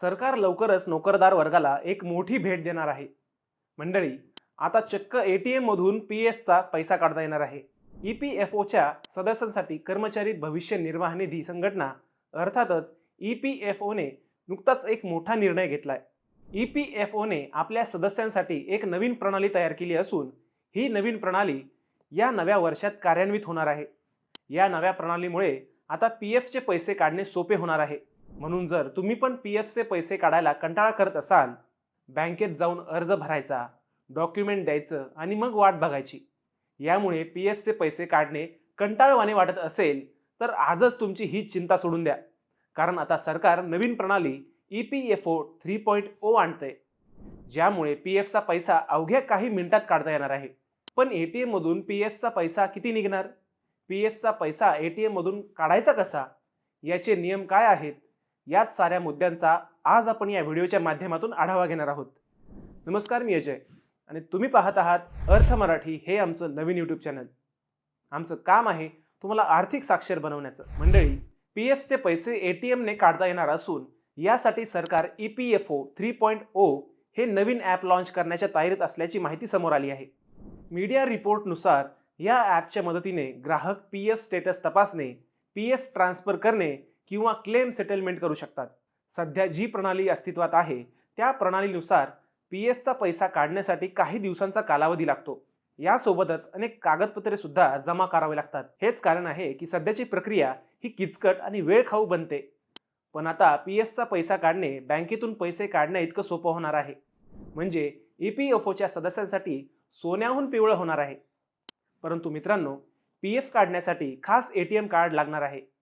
सरकार लवकरच नोकरदार वर्गाला एक मोठी भेट देणार आहे. मंडळी आता चक्क ए टी एममधून पी एफचा पैसा काढता येणार आहे. ई पी एफ ओच्या सदस्यांसाठी कर्मचारी भविष्य निर्वाह निधी संघटना अर्थातच ई पी एफ ओने नुकताच एक मोठा निर्णय घेतलाय. ई पी एफ ओने आपल्या सदस्यांसाठी एक नवीन प्रणाली तयार केली असून ही नवीन प्रणाली या नव्या वर्षात कार्यान्वित होणार आहे. या नव्या प्रणालीमुळे आता पी एफचे पैसे काढणे सोपे होणार आहे. म्हणून जर तुम्ही पण पी एफचे पैसे काढायला कंटाळा करत असाल बँकेत जाऊन अर्ज भरायचा डॉक्युमेंट द्यायचं आणि मग वाट बघायची यामुळे पी एफचे पैसे काढणे कंटाळवाणे वाटत असेल तर आजच तुमची ही चिंता सोडून द्या. कारण आता सरकार नवीन प्रणाली E P F O three point O आणते ज्यामुळे पी एफचा पैसा अवघ्या काही मिनिटात काढता येणार आहे. पण ए टी एममधून पी एफचा पैसा किती निघणार? पी एफचा पैसा ए टी एममधून काढायचा कसा? याचे नियम काय आहेत? याच साऱ्या मुद्द्यांचा आज आपण या व्हिडिओच्या माध्यमातून आढावा घेणार आहोत. नमस्कार मी अजय. आणि तुम्ही पाहत आहात अर्थ मराठी हे आमचं नवीन यूट्यूब चॅनल आमचं काम आहे तुम्हाला आर्थिक साक्षर बनवण्याचं. मंडळी पी एफचे पैसे ए टी एमने काढता येणार असून यासाठी सरकार E P F O three point O हे नवीन ॲप लॉन्च करण्याच्या तयारीत असल्याची माहिती समोर आली आहे. मीडिया रिपोर्टनुसार या ॲपच्या मदतीने ग्राहक पी एफ स्टेटस तपासणे पी एफ ट्रान्सफर करणे किंवा क्लेम सेटलमेंट करू शकतात. सध्या जी प्रणाली अस्तित्वात आहे त्या प्रणालीनुसार पी एफचा पैसा काढण्यासाठी काही दिवसांचा कालावधी लागतो. यासोबतच अनेक कागदपत्रे सुद्धा जमा करावे लागतात. हेच कारण आहे की सध्याची प्रक्रिया ही किचकट आणि वेळ खाऊ बनते. पण आता पी एफचा पैसा काढणे बँकेतून पैसे काढण्या इतकं सोपं होणार आहे. म्हणजे ई पी एफ ओच्या सदस्यांसाठी सोन्याहून पिवळं होणार आहे. परंतु मित्रांनो पी एफ काढण्यासाठी खास ए टी एम कार्ड लागणार आहे.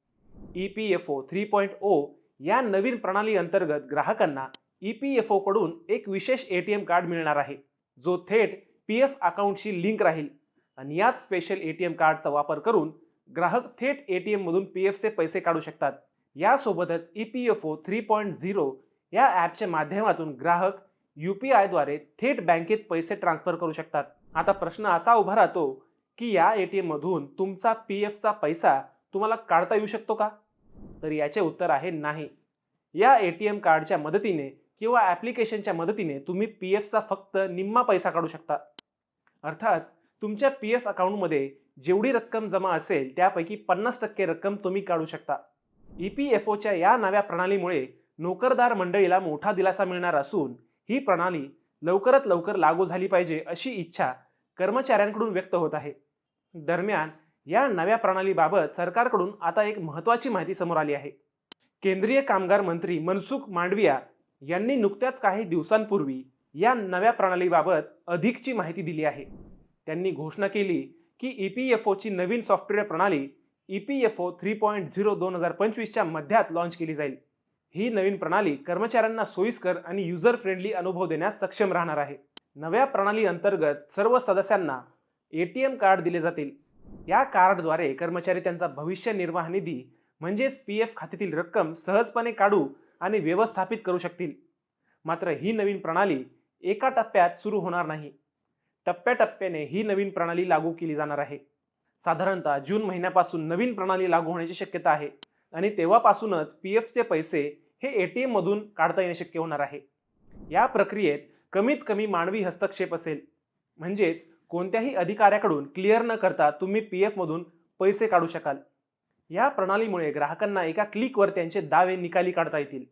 E P F O three point O या नवीन प्रणाली अंतर्गत ग्राहकांना ई पी एफ ओकडून एक विशेष ए टी एम कार्ड मिळणार आहे. जो थेट पी एफ अकाउंटशी लिंक राहील. आणि याच स्पेशल ए टी एम कार्डचा वापर करून ग्राहक थेट ए टी एममधून पी एफचे पैसे काढू शकतात. यासोबतच E P F O three point zero या ॲपच्या माध्यमातून ग्राहक यू पी आयद्वारे थेट बँकेत पैसे ट्रान्सफर करू शकतात. आता प्रश्न असा उभा राहतो की या ए टी एममधून तुमचा पी एफचा पैसा तुम्हाला काढता येऊ शकतो का? तर याचे उत्तर आहे नाही. या ए टी एम कार्डच्या मदतीने किंवा ॲप्लिकेशनच्या मदतीने तुम्ही पी एफचा फक्त निम्मा पैसा काढू शकता. अर्थात तुमच्या पी एफ अकाउंटमध्ये जेवढी रक्कम जमा असेल त्यापैकी पन्नास टक्के रक्कम तुम्ही काढू शकता. ई पी एफ ओच्या या नव्या प्रणालीमुळे नोकरदार मंडळीला मोठा दिलासा मिळणार असून ही प्रणाली लवकरात लवकर लागू झाली पाहिजे अशी इच्छा कर्मचाऱ्यांकडून व्यक्त होत आहे. दरम्यान या नव्या प्रणालीबाबत सरकारकडून आता एक महत्त्वाची माहिती समोर आली आहे. केंद्रीय कामगार मंत्री मनसुख मांडविया यांनी नुकत्याच काही दिवसांपूर्वी या नव्या प्रणालीबाबत अधिकची माहिती दिली आहे. त्यांनी घोषणा केली की ई पी एफ ओची नवीन सॉफ्टवेअर प्रणाली E P F O three point zero दोन हजार पंचवीसच्या मध्यात लॉन्च केली जाईल. ही नवीन प्रणाली कर्मचाऱ्यांना सोयीस्कर आणि युजर फ्रेंडली अनुभव देण्यास सक्षम राहणार आहे. नव्या प्रणाली अंतर्गत सर्व सदस्यांना ए टी एम कार्ड दिले जातील. या कार्डद्वारे कर्मचारी त्यांचा भविष्य निर्वाह निधी म्हणजेच पी एफ खात्यातील रक्कम सहजपणे काढू आणि व्यवस्थापित करू शकतील. मात्र ही नवीन प्रणाली एका टप्प्यात सुरू होणार नाही. टप्प्याटप्प्याने ही नवीन प्रणाली लागू केली जाणार आहे. साधारणतः जून महिन्यापासून नवीन प्रणाली लागू होण्याची शक्यता आहे आणि तेव्हापासूनच पी एफचे पैसे हे ए टी एममधून काढता येणे शक्य होणार आहे. या प्रक्रियेत कमीत कमी मानवी हस्तक्षेप असेल. म्हणजेच कोणत्याही अधिकाऱ्याकडून क्लिअर न करता तुम्ही पी एफमधून पैसे काढू शकाल. या प्रणालीमुळे ग्राहकांना एका क्लिकवर त्यांचे दावे निकाली काढता येतील.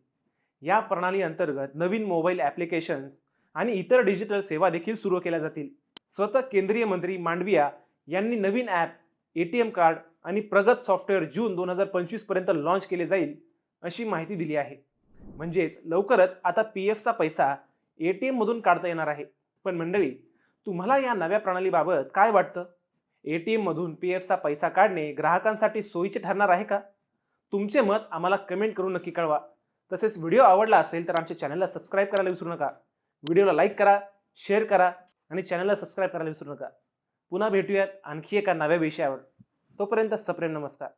या प्रणाली अंतर्गत नवीन मोबाईल ॲप्लिकेशन्स आणि इतर डिजिटल सेवा देखील सुरू केल्या जातील. स्वतः केंद्रीय मंत्री मांडविया यांनी नवीन app A T M card आणि प्रगत सॉफ्टवेअर जून दोन हजार पंचवीसपर्यंत लॉन्च केले जाईल अशी माहिती दिली आहे. म्हणजेच लवकरच आता पी एफचा पैसा ए टी एममधून काढता येणार आहे. पण मंडळी तुम्हाला या नव्या प्रणालीबाबत काय वाटतं? ए टी एममधून पी एफचा पैसा काढणे ग्राहकांसाठी सोयीचे ठरणार आहे का? तुमचे मत आम्हाला कमेंट करून नक्की कळवा. तसेच व्हिडिओ आवडला असेल तर आमच्या चॅनलला सबस्क्राईब करायला विसरू नका. व्हिडिओला लाईक करा शेअर करा आणि चॅनलला सबस्क्राईब करायला विसरू नका. पुन्हा भेटूयात आणखी एका नव्या विषयावर. तोपर्यंत सप्रेम नमस्कार.